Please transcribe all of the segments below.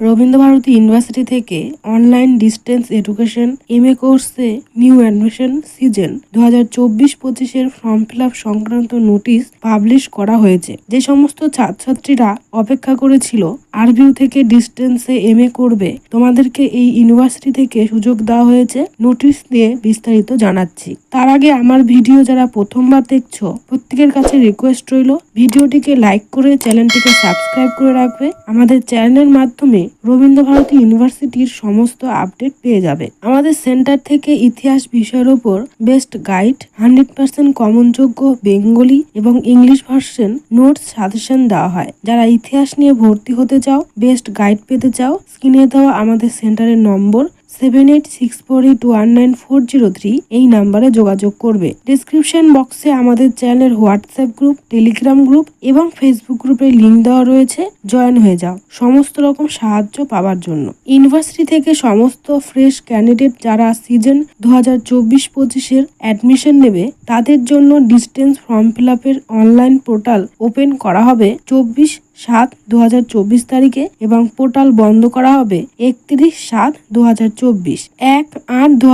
Rabindra Bharati university থেকে online distance education M A কোর্সে new admission season দু হাজার চব্বিশ পঁচিশের ফর্ম ফিল আপ সংক্রান্ত নোটিশ পাবলিশ করা হয়েছে। যে সমস্ত ছাত্রছাত্রীরা অপেক্ষা করেছিল আরভিউ থেকে ডিস্টেন্সে এম এ করবে, তোমাদেরকে এই ইউনিভার্সিটি থেকে সুযোগ দেওয়া হয়েছে। নোটিশ দিয়ে বিস্তারিত জানাচ্ছি। তার আগে আমার ভিডিও যারা প্রথমবার দেখছ, প্রত্যেকের কাছে রিকোয়েস্ট রইল ভিডিওটিকে লাইক করে চ্যানেলটিকে সাবস্ক্রাইব করে রাখবে। আমাদের চ্যানেলের মাধ্যমে রবীন্দ্রভারতী ইউনিভার্সিটির সমস্ত আপডেট পেয়ে যাবে। আমাদের সেন্টার থেকে ইতিহাস বিষয়ের ওপর বেস্ট গাইড, হান্ড্রেড পার্সেন্ট কমনযোগ্য বেঙ্গলি এবং ইংলিশ ভার্সন নোটস সাজেশন দেওয়া হয়। যারা ইতিহাস নিয়ে ভর্তি হতে চাও, বেস্ট গাইড পেতে চাও, স্ক্রিনে দেওয়া আমাদের সেন্টারের নম্বর seven eight six four eight one nine four zero three এই নাম্বারে যোগাযোগ করবে। ডিসক্রিপশন বক্সে আমাদের চ্যানেলের হোয়াটসঅ্যাপ গ্রুপ টেলিগ্রাম গ্রুপ এবং ফেসবুক গ্রুপের লিঙ্ক দেওয়া রয়েছে। জয়েন হয়ে যাও। সমস্ত রকম সাহায্য পাওয়ার জন্য। ইউনিভার্সিটি থেকে সমস্ত ফ্রেশ ক্যান্ডিডেট যারা সিজন দু হাজার চব্বিশ পঁচিশের অ্যাডমিশন নেবে, তাদের জন্য ডিস্টেন্স ফর্ম ফিল আপের অনলাইন পোর্টাল ওপেন করা হবে। চব্বিশ সাত দু তারিখে এবং পোর্টাল বন্ধ করা হবে একত্রিশ সাত দু এক আট দু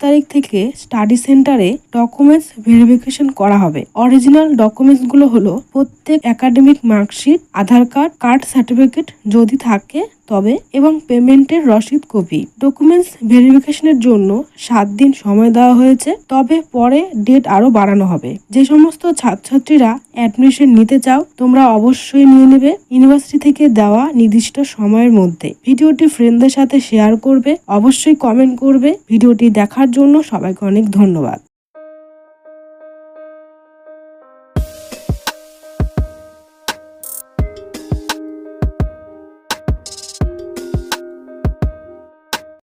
তারিখ থেকে স্টাডি সেন্টারে ডকুমেন্টস ভেরিফিকেশন করা হবে। অরিজিনাল ডকুমেন্টসগুলো হলো প্রত্যেক academic marksheet, Aadhaar card card certificate যদি থাকে তবে এবং পেমেন্টের রসিদ কপি। ডকুমেন্টস ভেরিফিকেশনের জন্য সাত দিন সময় দেওয়া হয়েছে। তবে পরে ডেট আরও বাড়ানো হবে। যে সমস্ত ছাত্রছাত্রীরা অ্যাডমিশন নিতে চাও, তোমরা অবশ্যই নিয়ে নেবে ইউনিভার্সিটি থেকে দেওয়া নির্দিষ্ট সময়ের মধ্যে। ভিডিওটি ফ্রেন্ডদের সাথে শেয়ার করবে, অবশ্যই কমেন্ট করবে। ভিডিওটি দেখার জন্য সবাইকে অনেক ধন্যবাদ।